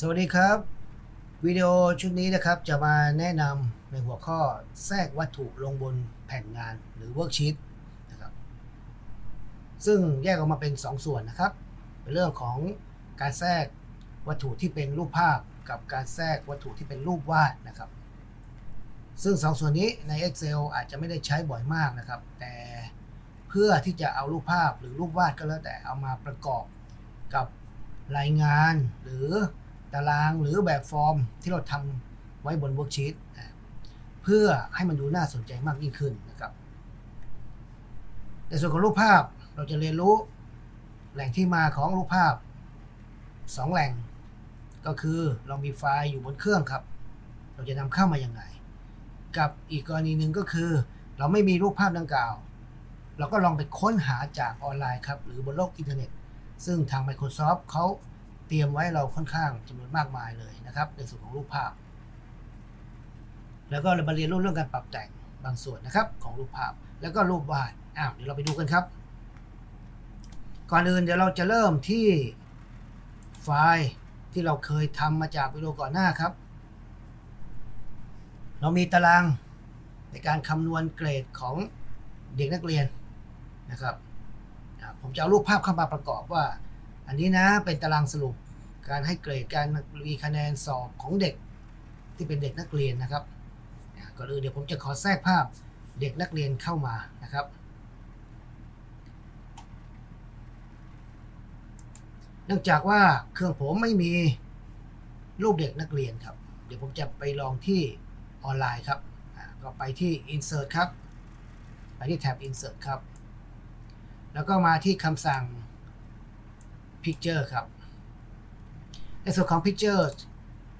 สวัสดีครับ วิดีโอชุดนี้นะครับจะมาแนะนำในหัวข้อแทรกวัตถุลงบนแผ่นงานหรือเวิร์กชีตนะครับซึ่งแยกออกมาเป็น 2ส่วนนะครับ เป็นเรื่องของการแทรกวัตถุที่เป็นรูปภาพ กับการแทรกวัตถุที่เป็นรูปวาดนะครับ ซึ่งสองส่วนนี้ใน Excel อาจจะไม่ได้ใช้บ่อยมากนะครับ แต่เพื่อที่จะเอารูปภาพหรือรูปวาดก็แล้วแต่เอามาประกอบกับรายงานหรือ ตารางหรือแบบฟอร์มที่เราทำไว้บนเวิร์กชีตเพื่อให้มันดูน่าสนใจมากยิ่งขึ้นนะครับ ในส่วนของรูปภาพเราจะเรียนรู้แหล่งที่มาของรูปภาพ 2 แหล่ง ก็คือเรามีไฟล์อยู่บนเครื่องครับ เราจะนำเข้ามาอย่างไง กับอีกกรณีหนึ่งก็คือ เราไม่มีรูปภาพดังกล่าว เราก็ลองไปค้นหาจากออนไลน์ครับ หรือบนโลกอินเทอร์เน็ต ซึ่งทาง Microsoft เขา เตรียมไว้เราค่อนข้างจำนวนมากมายเลยนะครับ ในส่วนของรูปภาพ แล้วก็เรามาเรียนรู้เรื่องการปรับแต่งบางส่วนนะครับ ของรูปภาพแล้วก็รูปวาดอ้าวเดี๋ยวเราไปดูกันครับ ก่อนอื่นเดี๋ยวเราจะเริ่มที่ไฟล์ที่เราเคยทำมาจากวิดีโอก่อนหน้าครับ เรามีตารางในการคำนวณเกรดของเด็กนักเรียนนะครับ ผมจะเอารูปภาพเข้ามาประกอบว่า อันนี้นะเป็นตารางสรุป การให้เกรดการมีคะแนนสอบของเด็กที่เป็นเด็กนักเรียนนะครับก่อนอื่นเดี๋ยวผมจะขอแทรกภาพเด็กนักเรียนเข้ามานะครับ เนื่องจากว่าเครื่องผมไม่มีรูปเด็กนักเรียนครับ เดี๋ยวผมจะไปลองที่ออนไลน์ครับ ก็ไปที่ insert ครับ ไปที่แท็บ insert ครับ แล้วก็มาที่คำสั่ง picture ครับ ในส่วนของ picture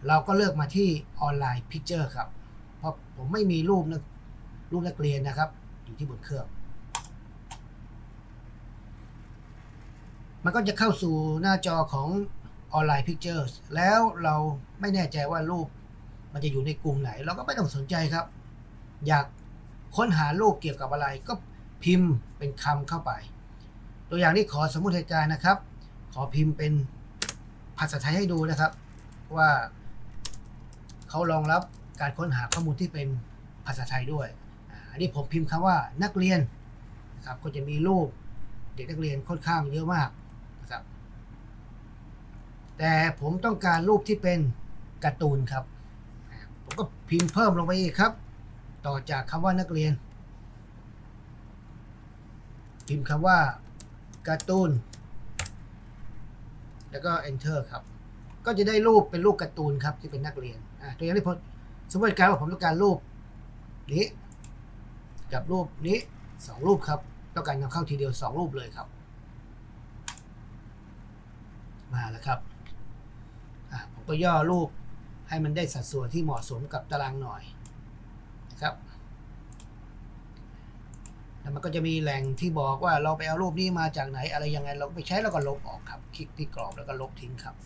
เราก็เลือกมาที่ออนไลน์ picture ครับ เพราะผมไม่มีรูปนักรูปนักเรียนนะครับ อยู่ที่บนเครื่อง มันก็จะเข้าสู่หน้าจอของออนไลน์ Picture แล้วเราไม่แน่ใจว่ารูปมันจะอยู่ในกลุ่มไหน เราก็ไม่ต้องสนใจครับ อยากค้นหารูปเกี่ยวกับอะไรก็พิมพ์เป็นคำเข้าไป ตัวอย่างนี้ขอสมมติเหตุการณ์นะครับ ขอพิมพ์เป็น ภาษาไทยให้ดูนะครับ ว่าเขารองรับการค้นหาข้อมูลที่เป็นภาษาไทยด้วย อันนี้ผมพิมพ์คำว่านักเรียนนะครับก็จะมีรูปเด็กนักเรียนค่อนข้างเยอะมากนะครับ แต่ผมต้องการรูปที่เป็นการ์ตูนครับ ผมก็พิมพ์เพิ่มลงไปอีกครับ ต่อจากคำว่านักเรียน พิมพ์คำว่าการ์ตูน แล้วก็ enter ครับ ก็จะได้รูปเป็นรูปการ์ตูนครับที่เป็นนักเรียนอะตัวอย่างที่ผมสมมติการว่าผมต้องการรูปนี้ กับรูปนี้สองรูปครับต้องการนำเข้าทีเดียวสองรูปเลยครับ มาแล้วครับอะผมก็ย่อรูปให้มันได้สัดส่วนที่เหมาะสมกับตารางหน่อยนะครับ แล้วมันก็จะมีแหล่งที่บอกว่าเราไปเอารูปนี้มาจากไหน อะไรยังไงเราไปใช้แล้วก็ลบออกครับ คลิกที่กรอบแล้วก็ลบทิ้งครับ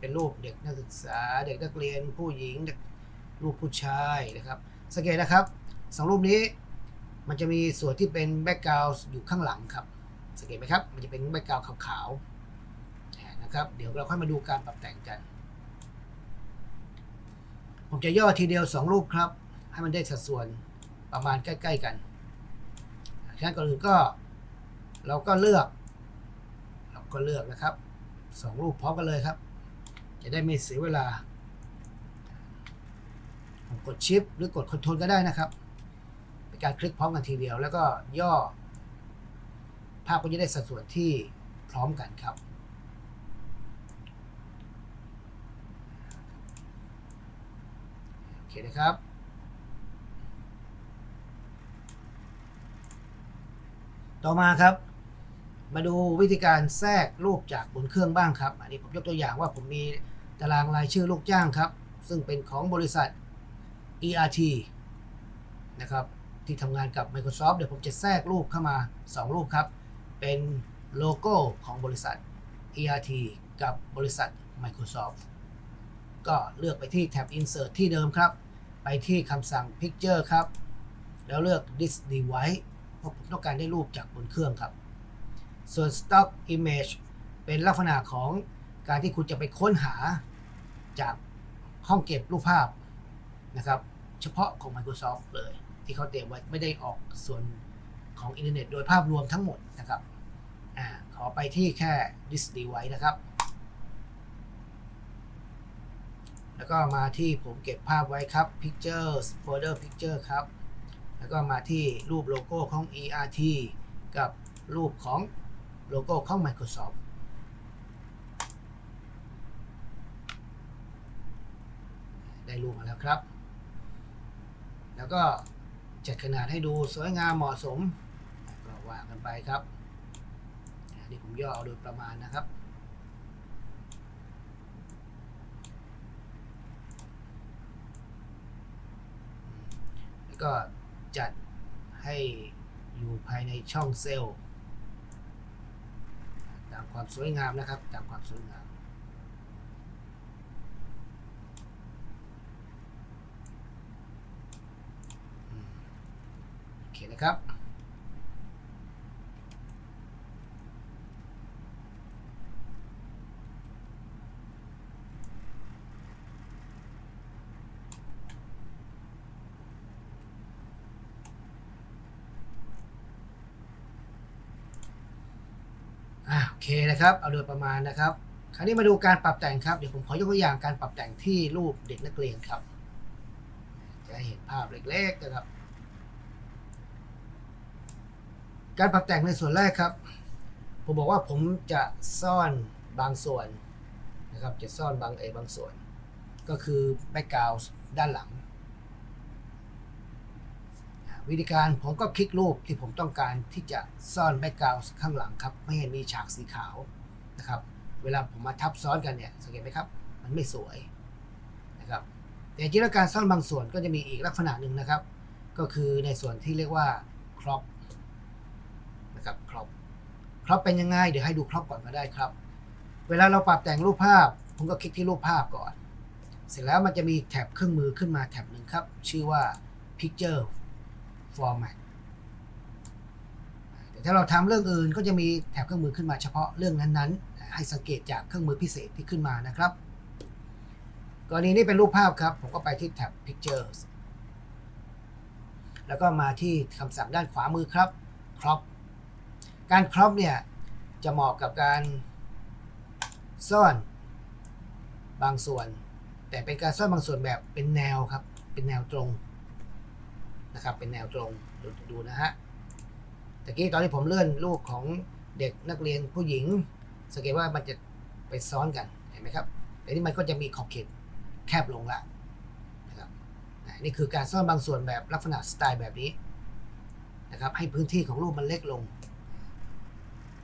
เป็นรูปเด็กนักศึกษาเด็กนักเรียนผู้หญิงรูปผู้ชายนะครับสังเกตนะครับสองรูปนี้มันจะมีส่วนที่เป็นแบ็กกราวด์อยู่ข้างหลังครับสังเกตไหมครับ มันจะเป็นแบ็กกราวด์ขาวๆนะครับเดี๋ยวเราค่อยมาดูการปรับแต่งกัน ผมจะย่อทีเดียว 2 รูปครับ ให้มันได้สัดส่วน ประมาณใกล้ ๆ กันฉะนั้นก่อนอื่นก็เราก็เลือก เราก็เลือกนะครับสองรูปพร้อมกันเลยครับ จะได้ไม่เสียเวลา ผมกดชิปหรือกดคอนโทรลก็ได้นะครับเป็นการคลิกพร้อมกันทีเดียว แล้วก็ย่อ ภาพก็จะได้สัดส่วนที่พร้อมกันครับโอเคนะครับ ต่อมาครับ มาดูวิธีการแทรกรูปจากบนเครื่องบ้างครับ อันนี้ผมยกตัวอย่างว่าผมมีตารางรายชื่อลูกจ้างครับ ซึ่งเป็นของบริษัท ERT นะครับที่ทำงานกับ Microsoft เดี๋ยวผมจะแทรกรูปเข้ามา 2 รูปครับ เป็นโลโก้ของบริษัท ERT กับบริษัท Microsoft ก็เลือกไปที่แท็บ Insert ที่เดิมครับ ไปที่คำสั่ง Picture ครับ แล้วเลือก This Device ราะผมต้องการได้รูปจากบนเครื่องครับ ส่วน Stock Image เป็นลักษณะของการที่คุณจะไปค้นหาจากห้องเก็บรูปภาพนะครับ เฉพาะของ Microsoft เลย ที่เขาเตรียมไว้ไม่ได้ออกส่วนของอินเทอร์เน็ตโดยภาพรวมทั้งหมดนะครับอขอไปที่แค่ Disk Device นะครับ แล้วก็มาที่ผมเก็บภาพไว้ครับ Pictures Folder Picture ครับ แล้วก็มาที่รูปโลโก้ของ ERT กับรูปของโลโก้ของ Microsoft ได้รูปมาแล้วครับ แล้วก็จัดขนาดให้ดูสวยงามเหมาะสม ก็ว่ากันไปครับนนี่ผมย่อเอาโดยประมาณนะครับ แล้วก็ จัดให้อยู่ภายในช่องเซลล์ตามความสวยงามนะครับ ตามความสวยงาม โอเคนะครับ เคนะครับเอาโดยประมาณนะครับ คราวนี้มาดูการปรับแต่งครับเดี๋ยวผมขอยกตัวอย่างการปรับแต่งที่รูปเด็กนักเรียนครับ จะเห็นภาพเล็กๆนะครับ การปรับแต่งในส่วนแรกครับ ผมบอกว่าผมจะซ่อนบางส่วนนะครับ จะซ่อนบางเอบางส่วน ก็คือแบ็กกราวด์ด้านหลัง วิธีการผมก็คลิกรูปที่ผมต้องการที่จะซ่อนแบ็กกราวด์ข้างหลังครับ ไม่ให้มีฉากสีขาวนะครับ เวลาผมมาทับซ้อนกันเนี่ยสังเกตไหมครับ มันไม่สวยนะครับ แต่จริงๆแล้วการซ่อนบางส่วนก็จะมีอีกลักษณะหนึ่งนะครับ ก็คือในส่วนที่เรียกว่า crop นะครับ crop crop เป็นยังไงเดี๋ยวให้ดู crop ก่อนก็ได้ครับ เวลาเราปรับแต่งรูปภาพ ผมก็คลิกที่รูปภาพก่อน เสร็จแล้วมันจะมีแท็บเครื่องมือขึ้นมาแท็บหนึ่งครับ ชื่อว่า picture format แต่ถ้าเราทำเรื่องอื่นก็จะมีแถบเครื่องมือขึ้นมาเฉพาะเรื่องนั้นๆ ให้สังเกตจากเครื่องมือพิเศษที่ขึ้นมานะครับ กรณีนี้เป็นรูปภาพครับ ผมก็ไปที่แท็บ pictures แล้วก็มาที่คำสั่งด้านขวามือครับ crop การ crop เนี่ยจะเหมาะกับการซ่อนบางส่วน แต่เป็นการซ่อนบางส่วนแบบเป็นแนวครับ เป็นแนวตรง นะครับ เป็นแนวตรงดูดูนะฮะตะกี้ตอนที่ผมเลื่อนรูปของเด็กนักเรียนผู้หญิง สังเกตว่ามันจะไปซ้อนกันเห็นไหมครับแต่นี่มันก็จะมีขอบเขตแคบลงละนะครับนี่คือการซ่อนบางส่วนแบบลักษณะสไตล์แบบนี้นะครับ ให้พื้นที่ของรูปมันเล็กลง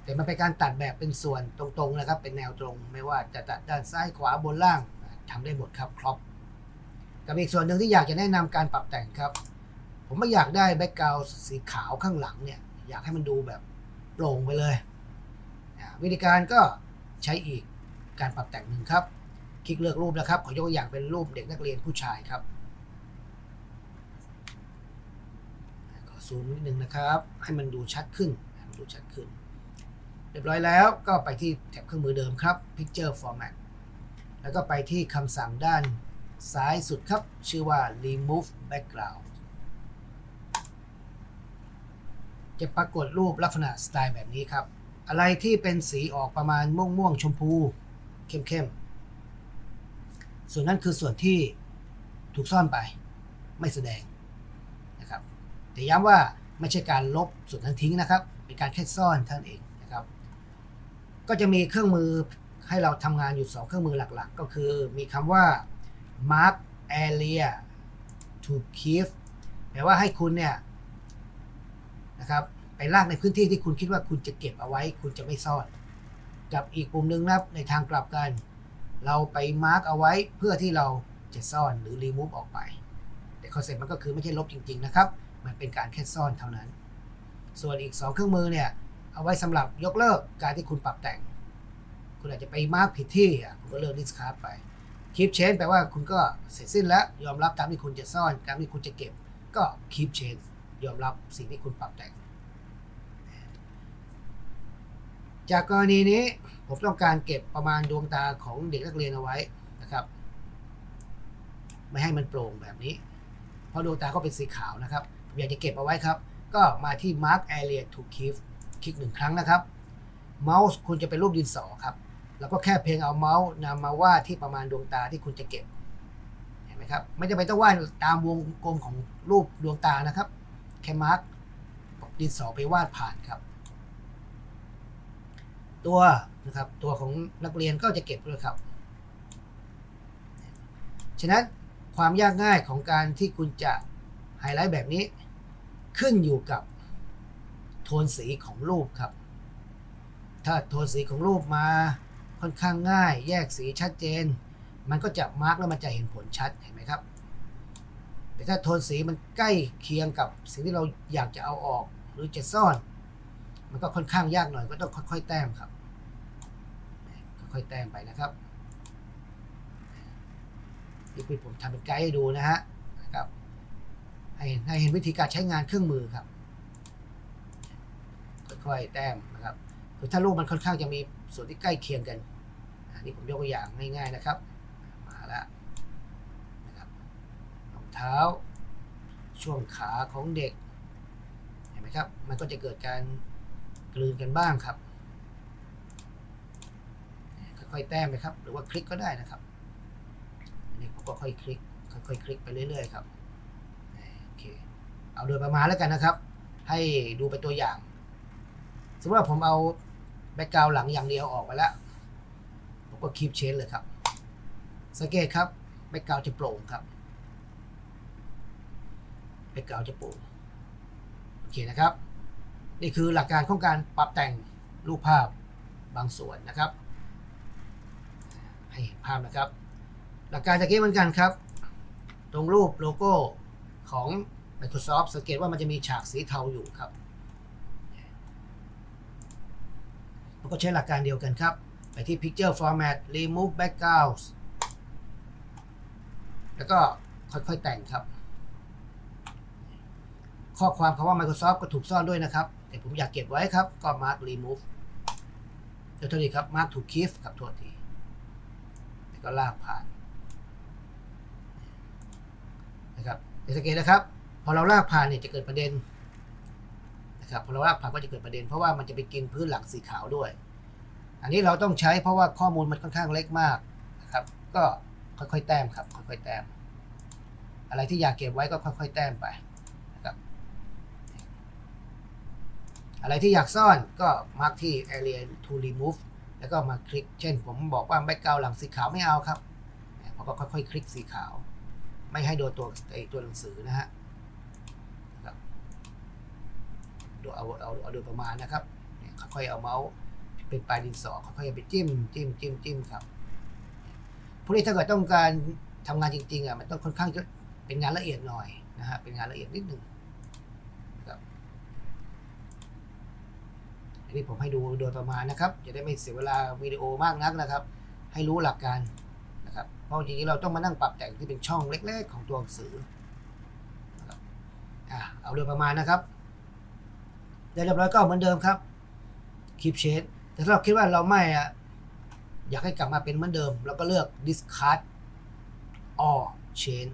แต่มันเป็นการตัดแบบเป็นส่วนตรงๆนะครับ เป็นแนวตรง ไม่ว่าจะตัดด้านซ้ายขวาบนล่างทำได้หมดครับครอบกับอีกส่วนหนึ่งที่อยากจะแนะนำการปรับแต่งครับ ผมไม่อยากได้แบ็กกราวด์สีขาวข้างหลังเนี่ย อยากให้มันดูแบบโปร่งไปเลย วิธีการก็ใช้อีกการปรับแต่งหนึ่งครับ คลิกเลือกรูปนะครับ ขอยกตัวอย่างเป็นรูปเด็กนักเรียนผู้ชายครับขอซูมนิดนึงนะครับ ให้มันดูชัดขึ้นมันดูชัดขึ้น เรียบร้อยแล้วก็ไปที่แท็บเครื่องมือเดิมครับ Picture Format แล้วก็ไปที่คำสั่งด้านซ้ายสุดครับ ชื่อว่า Remove Background จะปรากฏรูปลักษณะสไตล์แบบนี้ครับ อะไรที่เป็นสีออกประมาณม่วงม่วงๆชมพู เข้มๆ ส่วนนั้นคือส่วนที่ถูกซ่อนไป ไม่แสดงนะครับ แต่ย้ำว่าไม่ใช่การลบส่วนนั้นทิ้งนะครับ เป็นการแค่ซ่อนเท่านั้นเองนะครับ ก็จะมีเครื่องมือให้เราทำงานอยู่ 2 เครื่องมือหลักๆ ก็คือมีคำว่า mark area to keep แปลว่าให้คุณเนี่ย นะครับไปลากในพื้นที่ที่คุณคิดว่าคุณจะเก็บเอาไว้ คุณจะไม่ซ่อนกับอีกปุ่มหนึ่งนะครับในทางกลับกัน เราไปมาร์กเอาไว้เพื่อที่เราจะซ่อนหรือรีมูฟออกไป แต่คอนเซ็ปต์มันก็คือไม่ใช่ลบจริง ๆ นะครับ มันเป็นการแค่ซ่อนเท่านั้น ส่วนอีก 2 เครื่องมือเนี่ย เอาไว้สำหรับยกเลิกการที่คุณปรับแต่ง คุณอาจจะไปมาร์กผิดที่คุณก็เลิกดิสคาร์ดไปคีปเชนแปลว่าคุณก็เสร็จสิ้นแล้วยอมรับตามที่คุณจะซ่อนตามที่คุณจะเก็บก็คีปเชน ยอมรับสิ่งที่คุณปรับแต่ง จากกรณีนี้ผมต้องการเก็บประมาณดวงตาของเด็กนักเรียนเอาไว้นะครับ ไม่ให้มันโปร่งแบบนี้ เพราะดวงตาก็เป็นสีขาวนะครับอยากจะเก็บเอาไว้ครับ ก็มาที่ mark area to keep คลิกหนึ่งครั้งนะครับ เมาส์คุณจะเป็นรูปดินสอครับ แล้วก็แค่เพียงเอาเมาส์นำมาวาดที่ประมาณดวงตาที่คุณจะเก็บเห็นไหมครับ ไม่จำเป็นต้องวาดตามวงกลมของรูปดวงตานะครับ ค่มาร์กดินสอไปวาดผ่านครับ ตัวนะครับตัวของนักเรียนก็จะเก็บด้วยครับ ฉะนั้นความยากง่ายของการที่คุณจะไฮไลท์แบบนี้ ขึ้นอยู่กับโทนสีของรูปครับ ถ้าโทนสีของรูปมาค่อนข้างง่าย แยกสีชัดเจน มันก็จะมาร์กแล้วมันจะเห็นผลชัดเห็นไหมครับ แต่ถ้าโทนสีมันใกล้เคียงกับสิ่งที่เราอยากจะเอาออก หรือจะซ่อน มันก็ค่อนข้างยากหน่อยก็ต้องค่อย ๆ แต้มครับ ค่อยๆแต้มไปนะครับนี่คือผมทำเป็นไกด์ให้ดูนะฮะนะครับให้ให้เห็นวิธีการใช้งานเครื่องมือครับ ค่อยๆแต้มนะครับคือถ้ารูปมันค่อนข้างจะมีส่วนที่ใกล้เคียงกันนนี้ผมยกตัวอย่างง่ายๆนะครับ มาแล้ว เท้า ช่วงขาของเด็ก เห็นไหมครับ มันก็จะเกิดการกลืนกันบ้างครับ ค่อยๆแต้มไปครับ หรือว่าคลิกก็ได้นะครับอันนี้ผมก็ค่อยคลิก ค่อยๆคลิกไปเรื่อยๆครับโอเค เอาโดยประมาณแล้วกันนะครับ ให้ดูเป็นตัวอย่าง สมมติว่าผมเอาแบ็กกราวหลังอย่างเดียวออกไปแล้วผมก็คีบเชนเลยครับ สังเกตครับแบ็กกราวจะโปร่งครับ แบ็กกาวจะโปรโอเคนะครับ นี่คือหลักการของการปรับแต่งรูปภาพบางส่วนนะครับ ให้เห็นภาพนะครับ หลักการตะกี้เหมือนกันครับ ตรงรูปโลโก้ของ Microsoft สังเกตว่ามันจะมีฉากสีเทาอยู่ครับมันก็ใช้หลักการเดียวกันครับ ไปที่ Picture Format Remove Backgrounds แล้วก็ค่อยๆแต่งครับ ข้อความคำว่า Microsoft ก็ถูกซ่อนด้วยนะครับ แต่ผมอยากเก็บไว้ครับ ก็ Mark Remove เดี๋ยวเท่านี้ครับ Mark to Keep ครับโทษทีแล้วก็ลากผ่านนะครับสังเกตนะครับ พอเราลากผ่านเนี่ยจะเกิดประเด็นนะครับพอเราลากผ่านก็จะเกิดประเด็น เพราะว่ามันจะไปกินพื้นหลังสีขาวด้วย อันนี้เราต้องใช้เพราะว่าข้อมูลมันค่อนข้างเล็กมากนะครับ ก็ค่อยๆแต้มครับ ค่อยๆแต้ม อะไรที่อยากเก็บไว้ก็ค่อยๆแต้มไปนะครับ อะไรที่อยากซ่อนก็มาร์กที่ area to remove แล้วก็มาคลิก เช่นผมบอกว่าแบ็กกราวหลังสีขาวไม่เอาครับผมก็ค่อยๆ คลิกสีขาว ไม่ให้โดนตัวไอตัวหนังสือนะฮะดูเอาเอาเอาโดยประมาณนะครับค่อยๆเอาเมาส์เป็นปลายดินสอค่อยๆไปจิ้มจิ้มจิ้มจิ้มครับพวกนี้ถ้าเกิดต้องการทำงานจริงๆอะมันต้องค่อนข้างจะเป็นงานละเอียดหน่อยนะฮะเป็นงานละเอียดนิดหนึ่งนะครับ อันนี้ผมให้ดูโดยประมาณนะครับ จะได้ไม่เสียเวลาวิดีโอมากนักนะครับ ให้รู้หลักการนะครับ เพราะจริงๆเราต้องมานั่งปรับแต่งที่เป็นช่องเล็ก ๆ ของตัวหนังสือนะครับอะเอาโดยประมาณนะครับได้เรียบร้อยก็เหมือนเดิมครับคลิปเชดแต่ถ้าเราคิดว่าเราไม่อะอยากให้กลับมาเป็นเหมือนเดิม เราก็เลือก discard or change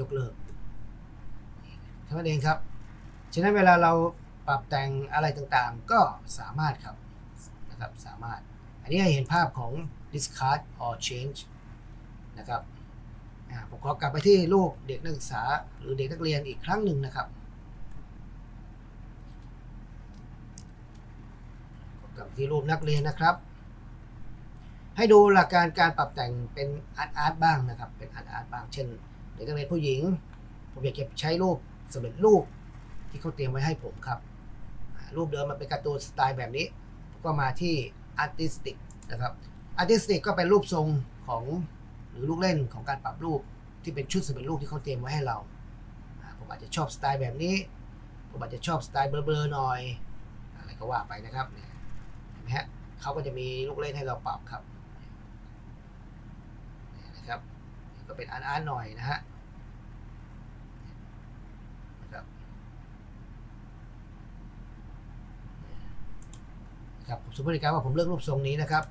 ยกเลิกเท่านั้นเองครับ ฉะนั้นเวลาเรา ปรับแต่งอะไรต่างๆ ก็สามารถครับนะครับสามารถ อันนี้ให้เห็นภาพของ discard or change นะครับผมขอกลับไปที่รูปเด็กนักศึกษาหรือเด็กนักเรียนอีกครั้งหนึ่งนะครับกลับที่รูปนักเรียนนะครับ ให้ดูหลักการการปรับแต่งเป็นอาร์ตอาร์ตบ้างนะครับ เป็นอาร์ตอาร์ตบ้าง เช่น เด็กนักเรียนผู้หญิง ผมอยากจะใช้รูปสำเร็จรูปที่เขาเตรียมไว้ให้ผมครับ รูปเดิมมันเป็นการ์ตูนสไตล์แบบนี้ ก็มาที่ artistic นะครับ artistic ก็เป็นรูปทรงของหรือลูกเล่นของการปรับรูปที่เป็นชุดสำเร็จรูปที่เขาเตรียมไว้ให้เรา ผมอาจจะชอบสไตล์แบบนี้ ผมอาจจะชอบสไตล์เบลอๆหน่อย อะไรก็ว่าไปนะครับเนี่ยเห็นไหมฮะเขาก็จะมีลูกเล่นให้เราปรับครับนะครับ ก็เป็นอาร์ตๆหน่อยนะฮะ นะครับผมสมมติการว่าผมเลือกรูปทรงนี้นะครับ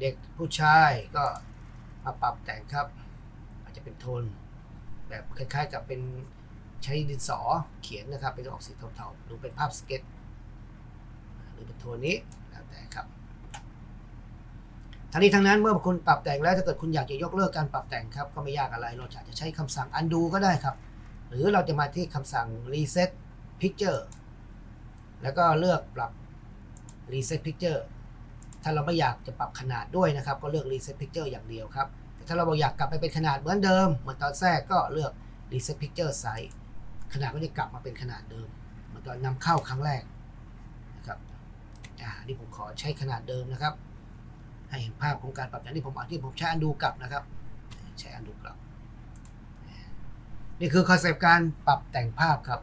เด็กผู้ชายก็มาปรับแต่งครับ อาจจะเป็นโทน แบบคล้ายๆ กับเป็นใช้ดินสอเขียนนะครับ เป็นออกสีเทาๆหรือเป็นภาพสเก็ตหรือเป็นโทนนี้แล้วแต่ครับทั้งนี้ทั้งนั้นเมื่อคุณปรับแต่งแล้วถ้าเกิดคุณอยากจะยกเลิกการปรับแต่งครับก็ไม่ยากอะไร เราอาจจะใช้คำสั่ง undo ก็ได้ครับ หรือเราจะมาที่คำสั่ง reset picture แล้วก็เลือกปรับ reset picture ถ้าเราไม่อยากจะปรับขนาดด้วยนะครับ ก็เลือก reset picture อย่างเดียวครับแต่ถ้าเราบอกอยากกลับไปเป็นขนาดเหมือนเดิม เหมือนตอนแรกก็เลือก reset picture size ขนาดก็จะกลับมาเป็นขนาดเดิม เหมือนตอนนำเข้าครั้งแรกนะครับอ่านี่ผมขอใช้ขนาดเดิมนะครับ ให้เห็นภาพของการปรับอย่างที่ผมอธิผมใช้อันดูกลับนะครับ ใช้อันดูกลับ นี่คือคอนเซปต์การปรับแต่งภาพครับ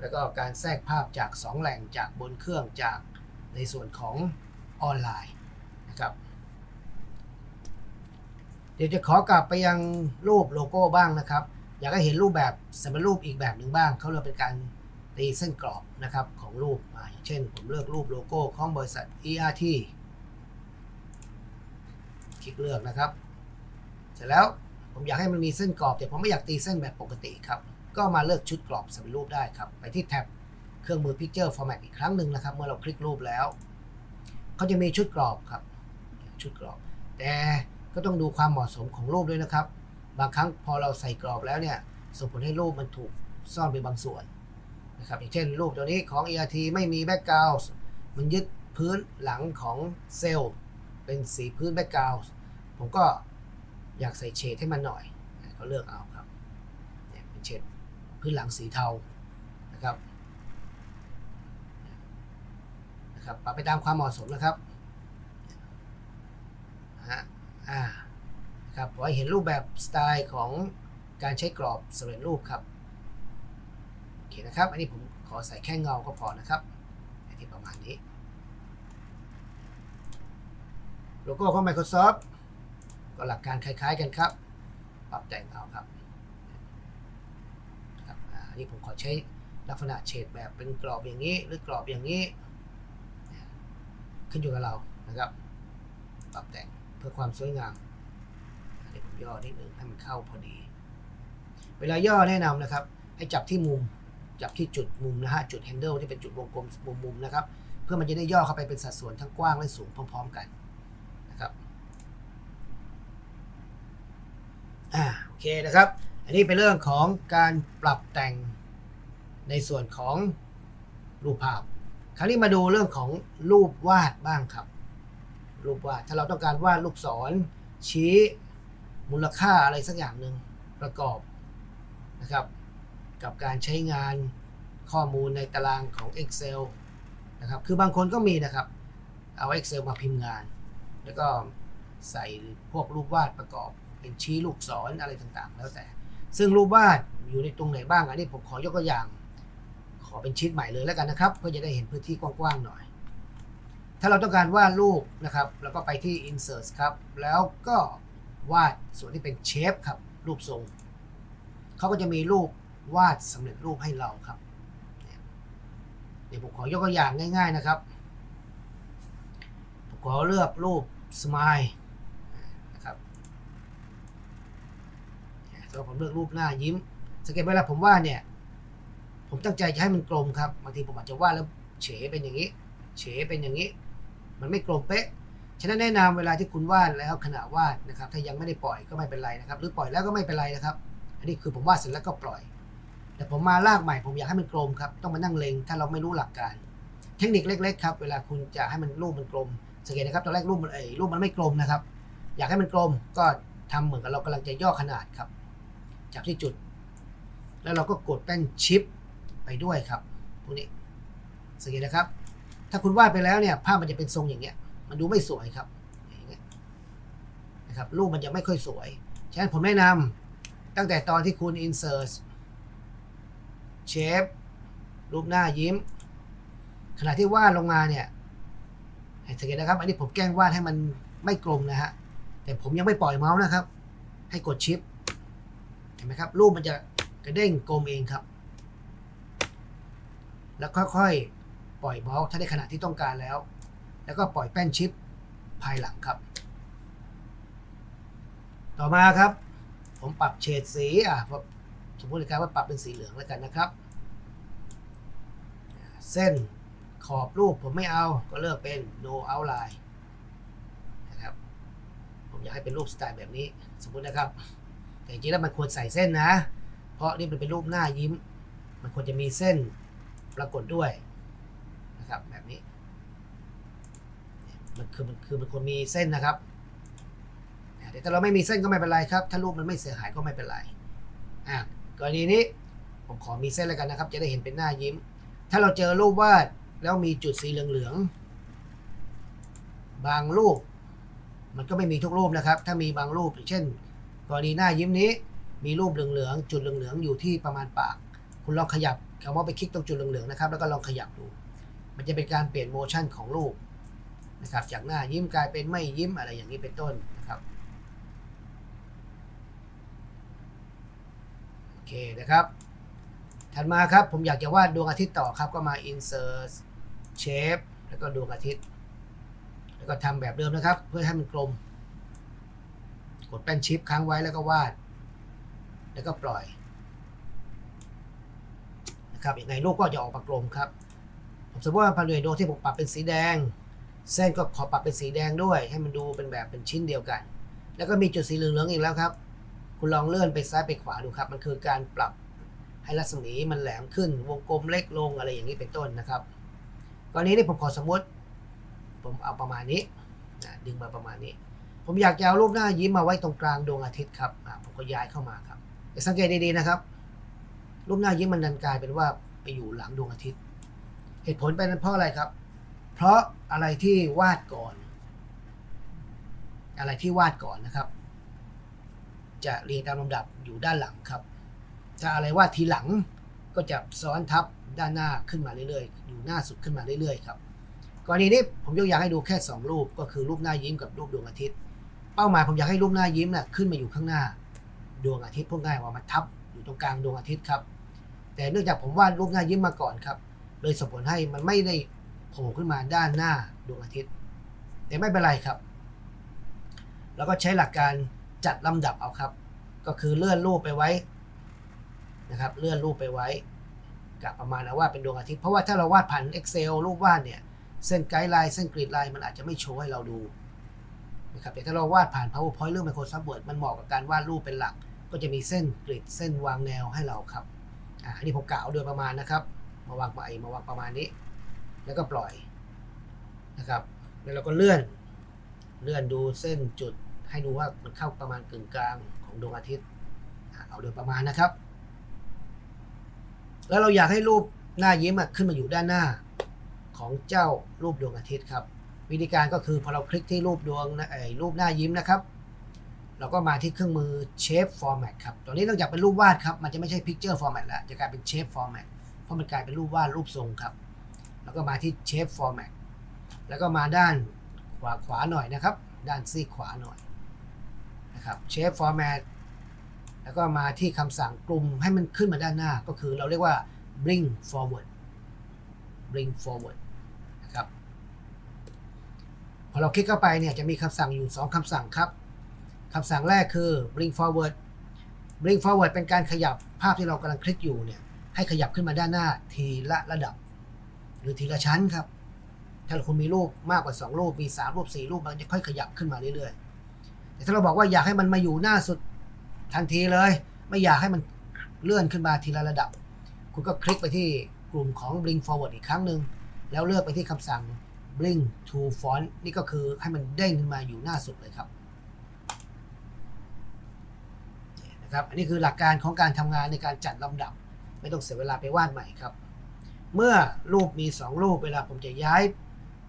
แล้วก็การแทรกภาพจาก 2 แหล่งจากบนเครื่องจาก ในส่วนของออนไลน์นะครับ เดี๋ยวจะขอกลับไปยังรูปโลโก้บ้างนะครับ อยากให้เห็นรูปแบบสำหรับรูปอีกแบบหนึ่งบ้าง เขาเรียกเป็นการตีเส้นกรอบนะครับของรูปมาอย่างเช่น ผมเลือกรูปโลโก้ของบริษัท ERT คลิกเลือกนะครับ เสร็จแล้วผมอยากให้มันมีเส้นกรอบแต่ผมไม่อยากตีเส้นแบบปกติครับ ก็มาเลือกชุดกรอบสำเร็จรูปได้ครับ ไปที่แท็บ เครื่องมือ Picture Format อีกครั้งหนึ่งนะครับ เมื่อเราคลิกรูปแล้วเขาจะมีชุดกรอบครับ ชุดกรอบ แต่ก็ต้องดูความเหมาะสมของรูปด้วยนะครับ บางครั้งพอเราใส่กรอบแล้วเนี่ยส่งผลให้รูปมันถูกซ่อนไปบางส่วนนะครับอย่างเช่น รูปตัวนี้ของ ERT ไม่มีแบ็กกราวด์มันยึดพื้นหลังของเซลล์เป็นสีพื้นแบ็กกราวด์ผมก็อยากใส่เฉดให้มันหน่อยก็เลือกเอาครับเนี่ยเป็นเฉดพื้นหลังสีเทานะครับ นะครับปรับไปตามความเหมาะสมนะครับฮะอ่าครับขอให้เห็นรูปแบบสไตล์ของการใช้กรอบสำเร็จรูปครับโอเคนะครับ อันนี้ผมขอใส่แค่เงาก็พอนะครับอันนี้ประมาณนี้ โลโก้ของ Microsoft ก็หลักการคล้าย ๆ กันครับ ปรับแต่งเอาครับครับอ่าอันนี้ผมขอใช้ลักษณะเฉดแบบเป็นกรอบอย่างนี้ หรือกรอบอย่างนี้ ขึ้นอยู่กับเรานะครับปรับแต่งเพื่อความสวยงามอันนี้ผมย่อนิดนึงให้มันเข้าพอดี เวลาย่อแนะนำนะครับ ให้จับที่มุมจับที่จุดมุมนะฮะจุด handle ที่เป็นจุดวงกลมมุมมุมนะครับ เพื่อมันจะได้ย่อเข้าไปเป็นสัดส่วนทั้งกว้างและสูงพร้อม ๆ กันนะครับอ่าโอเคนะครับ อันนี้เป็นเรื่องของการปรับแต่งในส่วนของรูปภาพ คราวนี้มาดูเรื่องของรูปวาดบ้างครับ รูปวาดถ้าเราต้องการวาดลูกศรชี้มูลค่าอะไรสักอย่างหนึ่งประกอบนะครับ กับการใช้งานข้อมูลในตารางของ Excel นะครับคือบางคนก็มีนะครับ เอา Excel มาพิมพ์งาน แล้วก็ใส่พวกรูปวาดประกอบ เป็นชี้ลูกศรอะไรต่างๆ แล้วแต่ ซึ่งรูปวาดอยู่ในตรงไหนบ้างอันนี้ผมขอยกตัวอย่าง ขอเป็นชีตใหม่เลยแล้วกันนะครับ เพื่อจะได้เห็นพื้นที่กว้างๆหน่อย ถ้าเราต้องการวาดรูปนะครับแล้วก็ไปที่ insert ครับ แล้วก็วาดส่วนที่เป็นเชฟครับ รูปทรงเขาก็จะมีรูปวาดสำเร็จรูปให้เราครับ เดี๋ยวผมขอยกตัวอย่างง่าย ๆนะครับผมขอเลือกรูป smile นะครับตัวผมเลือกรูปหน้ายิ้มสังเกตเวลาผมวาดเนี่ย ผมตั้งใจจะให้มันกลมครับบางทีผมอาจจะวาดแล้วเฉเป็นอย่างนี้ เฉเป็นอย่างนี้ มันไม่กลมเป๊ะฉะนั้นแนะนำเวลาที่คุณวาดแล้วขณะวาดนะครับ ถ้ายังไม่ได้ปล่อยก็ไม่เป็นไรนะครับ หรือปล่อยแล้วก็ไม่เป็นไรนะครับ อันนี้คือผมวาดเสร็จแล้วก็ปล่อย แต่ผมมาลากใหม่ผมอยากให้มันกลมครับ ต้องมานั่งเลงถ้าเราไม่รู้หลักการ เทคนิคเล็ก ๆ ครับ เวลาคุณจะให้มันรูปมันกลมสังเกตนะครับตอนแรกรูปมันเอยรูปมันไม่กลมนะครับ อยากให้มันกลมก็ทำเหมือนกับเรากำลังจะย่อขนาดครับ จับที่จุด แล้วเราก็กดแป้นชิป ไปด้วยครับพวกนี้สังเกตนะครับ ถ้าคุณวาดไปแล้วเนี่ยภาพมันจะเป็นทรงอย่างเงี้ย มันดูไม่สวยครับอย่างเงี้ยนะครับรูปมันจะไม่ค่อยสวยฉะนั้นผมแนะนำตั้งแต่ตอนที่คุณ insert shape รูปหน้ายิ้ม ขณะที่วาดลงมาเนี่ยให้สังเกตนะครับ อันนี้ผมแกล้งวาดให้มันไม่กลมนะฮะแต่ผมยังไม่ปล่อยเมาส์นะครับ ให้กดชิปเห็นไหมครับ รูปมันจะกระเด้งกลมเองครับ แล้วค่อยๆ ปล่อยเมาส์ถ้าได้ขนาดที่ต้องการแล้ว แล้วก็ปล่อยแป้นชิปภายหลังครับ ต่อมาครับ ผมปรับเฉดสีอะสมมติการว่าปรับเป็นสีเหลืองแล้วกันนะครับ เส้นขอบรูปผมไม่เอาก็เลือกเป็น no outline นะครับ ผมอยากให้เป็นรูปสไตล์แบบนี้ สมมตินะครับ แต่จริงๆแล้วมันควรใส่เส้นนะ เพราะนี่มันเป็นรูปหน้ายิ้ม มันควรจะมีเส้น ปรากฏด้วยนะครับแบบนี้มันคือมันคือมันควรมีเส้นนะครับแต่ถ้าเราไม่มีเส้นก็ไม่เป็นไรครับ ถ้ารูปมันไม่เสียหายก็ไม่เป็นไรอะกรณีนี้ผมขอมีเส้นแล้วกันนะครับ จะได้เห็นเป็นหน้ายิ้ม ถ้าเราเจอรูปวาดแล้วมีจุดสีเหลืองๆบางรูป มันก็ไม่มีทุกรูปนะครับ ถ้ามีบางรูปอย่างเช่น กรณีหน้ายิ้มนี้ มีรูปเหลืองๆจุดเหลืองๆอยู่ที่ประมาณปาก คุณลองขยับ คำว่าไปคลิกตรงจุดเหลืองๆนะครับ แล้วก็ลองขยับดู มันจะเป็นการเปลี่ยนโมชั่นของรูปนะครับ จากหน้ายิ้มกลายเป็นไม่ยิ้มอะไรอย่างนี้เป็นต้นนะครับโอเคนะครับ ถัดมาครับผมอยากจะวาดดวงอาทิตย์ต่อครับก็มา insert shape แล้วก็ดวงอาทิตย์ แล้วก็ทำแบบเดิมนะครับ เพื่อให้มันกลม กดแป้นชิปค้างไว้แล้วก็วาด แล้วก็ปล่อย นะครับยังไงรูปก็จะออกมากลมครับผมสมมติว่าพันธุ์ดวงที่ผมปรับเป็นสีแดง เส้นก็ขอปรับเป็นสีแดงด้วย ให้มันดูเป็นแบบเป็นชิ้นเดียวกัน แล้วก็มีจุดสีเหลืองๆอีกแล้วครับ คุณลองเลื่อนไปซ้ายไปขวาดูครับ มันคือการปรับให้รัศมีมันแหลมขึ้น วงกลมเล็กลงอะไรอย่างนี้เป็นต้นนะครับกรณีนี้ผมขอสมมติ ผมเอาประมาณนี้นะดึงมาประมาณนี้ ผมอยากจะเอารูปหน้ายิ้มมาไว้ตรงกลางดวงอาทิตย์ครับผมก็ย้ายเข้ามาครับแต่สังเกตดีๆนะครับ รูปหน้ายิ้มมันดันกลายเป็นว่าไปอยู่หลังดวงอาทิตย์ เหตุผลเป็นเพราะอะไรครับ เพราะอะไรที่วาดก่อน อะไรที่วาดก่อนนะครับ จะเรียงตามลำดับอยู่ด้านหลังครับ ถ้าอะไรวาดทีหลังก็จะซ้อนทับด้านหน้าขึ้นมาเรื่อยๆ อยู่หน้าสุดขึ้นมาเรื่อยๆ ครับกรณีนี้ผมยกอย่างให้ดูแค่ 2 รูปก็คือรูปหน้ายิ้มกับรูปดวงอาทิตย์ เป้าหมายผมอยากให้รูปหน้ายิ้มนะ่ะขึ้นมาอยู่ข้างหน้า ดวงอาทิตย์พูดง่ายว่ามันทับอยู่ตรงกลางดวงอาทิตย์ครับ แต่เนื่องจากผมวาดรูปหน้ายิ้มมาก่อนครับ เลยส่งผลให้มันไม่ได้โผล่ขึ้นมาด้านหน้าดวงอาทิตย์ แต่ไม่เป็นไรครับ แล้วก็ใช้หลักการจัดลำดับเอาครับ ก็คือเลื่อนรูปไปไว้นะครับ เลื่อนรูปไปไว้กับประมาณว่าเป็นดวงอาทิตย์ เพราะว่าถ้าเราวาดผ่าน Excel รูปวาดเนี่ย เส้นไกด์ไลน์เส้นกรีดไลน์มันอาจจะไม่โชว์ให้เราดูนะครับแต่ถ้าเราวาดผ่าน PowerPoint หรือ Microsoft Word มันเหมาะกับการวาดรูปเป็นหลัก ก็จะมีเส้นกรีดเส้นวางแนวให้เราครับ อันนี้ผมกล่าวโดยประมาณนะครับ มาวางไปมาวางประมาณนี้ แล้วก็ปล่อยนะครับ แล้วเราก็เลื่อน เลื่อนดูเส้นจุดให้ดูว่ามันเข้าประมาณกึ่งกลางของดวงอาทิตย์อ่าเอาโดยประมาณนะครับ แล้วเราอยากให้รูปหน้ายิ้มขึ้นมาอยู่ด้านหน้าของเจ้ารูปดวงอาทิตย์ครับ วิธีการก็คือพอเราคลิกที่รูปดวงไอ้รูปหน้ายิ้มนะครับ เราก็มาที่เครื่องมือ Shape Format ครับตัวนี้นอกจากเป็นรูปวาดครับ มันจะไม่ใช่ Picture Format แล้ว จะกลายเป็น Shape Format เพราะมันกลายเป็นรูปวาดรูปทรงครับ แล้วก็มาที่ Shape Format แล้วก็มาด้านขวาขวาหน่อยนะครับ ด้านซีขวาหน่อยนะครับ Shape Format แล้วก็มาที่คำสั่งกลุ่มให้มันขึ้นมาด้านหน้า ก็คือเราเรียกว่า bring forward bring forward นะครับ พอเราคลิกเข้าไปเนี่ยจะมีคำสั่งอยู่ 2 คำสั่งครับ คำสั่งแรกคือ bring forward bring forward เป็นการขยับภาพที่เรากำลังคลิกอยู่เนี่ยให้ขยับขึ้นมาด้านหน้าทีละระดับ หรือทีละชั้นครับ ถ้าคุณมีรูปมากกว่า 2 รูปมี 3 รูป 4 รูปมันจะค่อยขยับขึ้นมาเรื่อยๆ แต่ถ้าเราบอกว่าอยากให้มันมาอยู่หน้าสุดทันทีเลย ไม่อยากให้มันเลื่อนขึ้นมาทีละระดับ คุณก็คลิกไปที่กลุ่มของ bring forward อีกครั้งหนึ่งแล้วเลือกไปที่คำสั่ง bring to front นี่ก็คือให้มันเด้งขึ้นมาอยู่หน้าสุดเลยครับ นะครับ อันนี้คือหลักการของการทำงานในการจัดลำดับ ไม่ต้องเสียเวลาไปวาดใหม่ครับ เมื่อรูปมี 2 รูปเวลาผมจะย้าย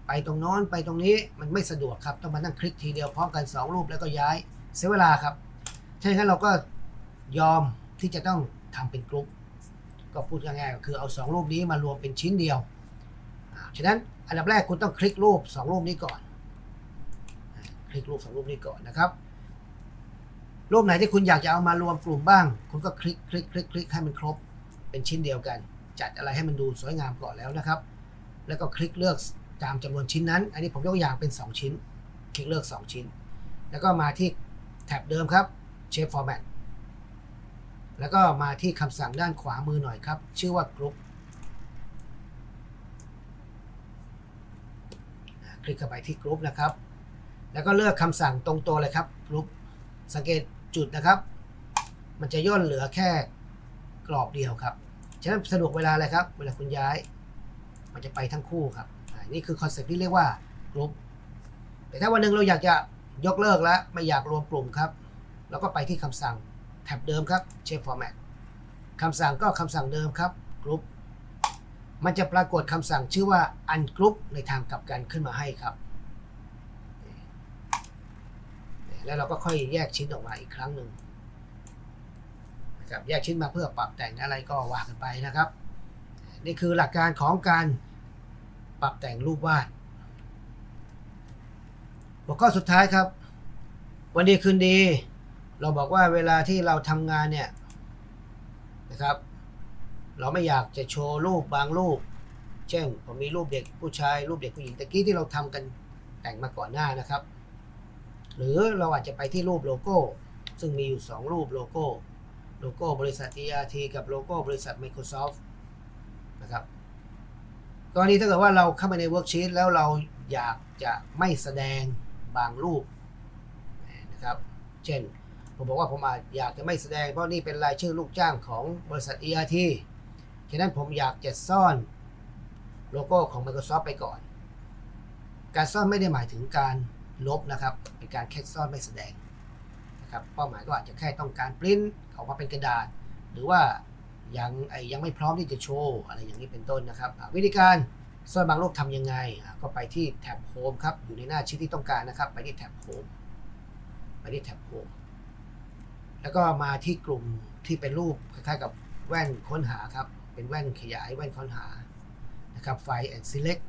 ไปตรงโน้นไปตรงนี้มันไม่สะดวกครับ ต้องมานั่งคลิกทีเดียวพร้อมกัน 2 รูปแล้วก็ย้ายเสียเวลาครับใช่งั้นเราก็ยอมที่จะต้องทำเป็นกลุ่มก็พูดง่ายๆก็คือเอา 2 รูปนี้มารวมเป็นชิ้นเดียวฉะนั้นอันดับแรกคุณต้องคลิกรูป 2 รูปนี้ก่อน คลิกรูป 2 รูปนี้ก่อนนะครับ รูปไหนที่คุณอยากจะเอามารวมกลุ่มบ้าง คุณก็คลิกคลิกคลิกคลิกให้มันครบ เป็นชิ้นเดียวกัน จัดอะไรให้มันดูสวยงามก่อนแล้วนะครับ แล้วก็คลิกเลือกตามจำนวนชิ้นนั้น อันนี้ผมยกตัวอย่างเป็น 2 ชิ้น คลิกเลือก 2 ชิ้น แล้วก็มาที่แท็บเดิมครับ Shape Format แล้วก็มาที่คำสั่งด้านขวามือหน่อยครับ ชื่อว่า Group อ่าคลิกเข้าไปที่ Group นะครับ แล้วก็เลือกคำสั่งตรงตัวเลยครับ Group สังเกต จุดนะครับ มันจะย่นเหลือแค่กรอบเดียวครับ ฉะนั้นสะดวกเวลาเลยครับ เวลาคุณย้าย มันจะไปทั้งคู่ครับนี่คือคอนเซ็ปต์ที่เรียกว่ากลุ่มแต่ถ้าวันหนึ่งเราอยากจะยกเลิกแล้วไม่อยากรวมกลุ่มครับเราก็ไปที่คำสั่งแท็บเดิมครับ Shape Format คำสั่งก็คำสั่งเดิมครับ Group มันจะปรากฏคำสั่งชื่อว่า Ungroup ในทางกลับกันขึ้นมาให้ครับ แล้วเราก็ค่อยแยกชิ้นออกมาอีกครั้งหนึ่งนะครับแยกชิ้นมาเพื่อปรับแต่งอะไรก็ว่ากันไปนะครับ นี่คือหลักการของการปรับแต่งรูปวาดหัวข้อสุดท้ายครับ วันดีคืนดี เราบอกว่าเวลาที่เราทำงานเนี่ยนะครับ เราไม่อยากจะโชว์รูปบางรูป เช่นผมมีรูปเด็กผู้ชายรูปเด็กผู้หญิงตะกี้ที่เราทำกันแต่งมาก่อนหน้านะครับ หรือเราอาจจะไปที่รูปโลโก้ ซึ่งมีอยู่ 2 รูปโลโก้ โลโก้บริษัท ERT กับโลโก้บริษัท Microsoft นะครับกรณีถ้าเกิดว่าเราเข้ามาในเวิร์กชีตแล้วเราอยากจะไม่แสดงบางรูปนะครับ เช่น ผมบอกว่าผมอาจอยากจะไม่แสดงเพราะนี่เป็นรายชื่อลูกจ้างของบริษัท ERT ฉะนั้นผมอยากจะซ่อนโลโก้ของ Microsoft ไปก่อน การซ่อนไม่ได้หมายถึงการ ลบนะครับ เป็นการแค่ซ่อนไม่แสดงนะครับเป้าหมายก็อาจจะแค่ต้องการปริ้นออกมาเป็นกระดาษ หรือว่ายังไอยังไม่พร้อมที่จะโชว์อะไรอย่างนี้เป็นต้นนะครับวิธีการซ่อนบางรูปทำยังไง ก็ไปที่แท็บโฮมครับอยู่ในหน้าชิ้นที่ต้องการนะครับ ไปที่แท็บโฮมไปที่แท็บโฮมแล้วก็มาที่กลุ่มที่เป็นรูปคล้ายๆกับแว่นค้นหาครับ เป็นแว่นขยายแว่นค้นหานะครับไฟ and select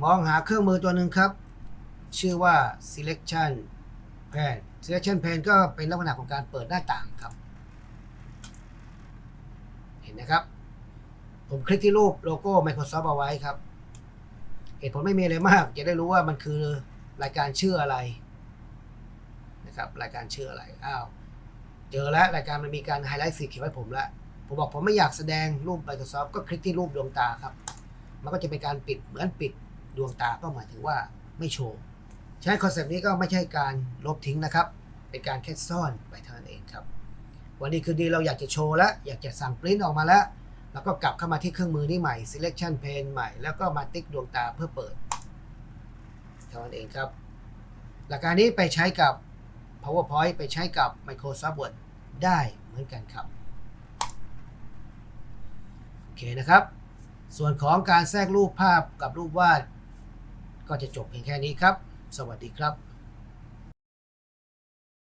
มองหาเครื่องมือตัวหนึ่งครับ ชื่อว่า selection pane selection pane ก็เป็นลักษณะของการเปิดหน้าต่างครับ เห็นนะครับ ผมคลิกที่รูปโลโก้ Microsoft เอาไว้ครับ เหตุผลไม่มีอะไรมาก จะได้รู้ว่ามันคือรายการชื่ออะไรนะครับ รายการชื่ออะไร อ้าว เจอแล้วรายการมันมีการไฮไลท์สีเขียวให้ผมแล้วผมบอกผมไม่อยากแสดงรูป Microsoft ก็คลิกที่รูปดวงตาครับ มันก็จะเป็นการปิดเหมือนปิด ดวงตาก็หมายถึงว่าไม่โชว์ใช้คอนเซปต์นี้ก็ไม่ใช่การลบทิ้งนะครับ เป็นการแค่ซ่อนไปเท่านั้นเองครับ วันนี้คือดีเราอยากจะโชว์แล้ว อยากจะสั่งปริ้นออกมาแล้ว แล้วก็กลับเข้ามาที่เครื่องมือนี้ใหม่ selection pane ใหม่ แล้วก็มาติ๊กดวงตาเพื่อเปิดเท่านั้นเองครับ หลักการนี้ไปใช้กับ PowerPoint ไปใช้กับ Microsoft Word ได้เหมือนกันครับ โอเคนะครับ ส่วนของการแทรกรูปภาพกับรูปวาด ก็จะจบเพียงแค่นี้ครับ สวัสดีครับ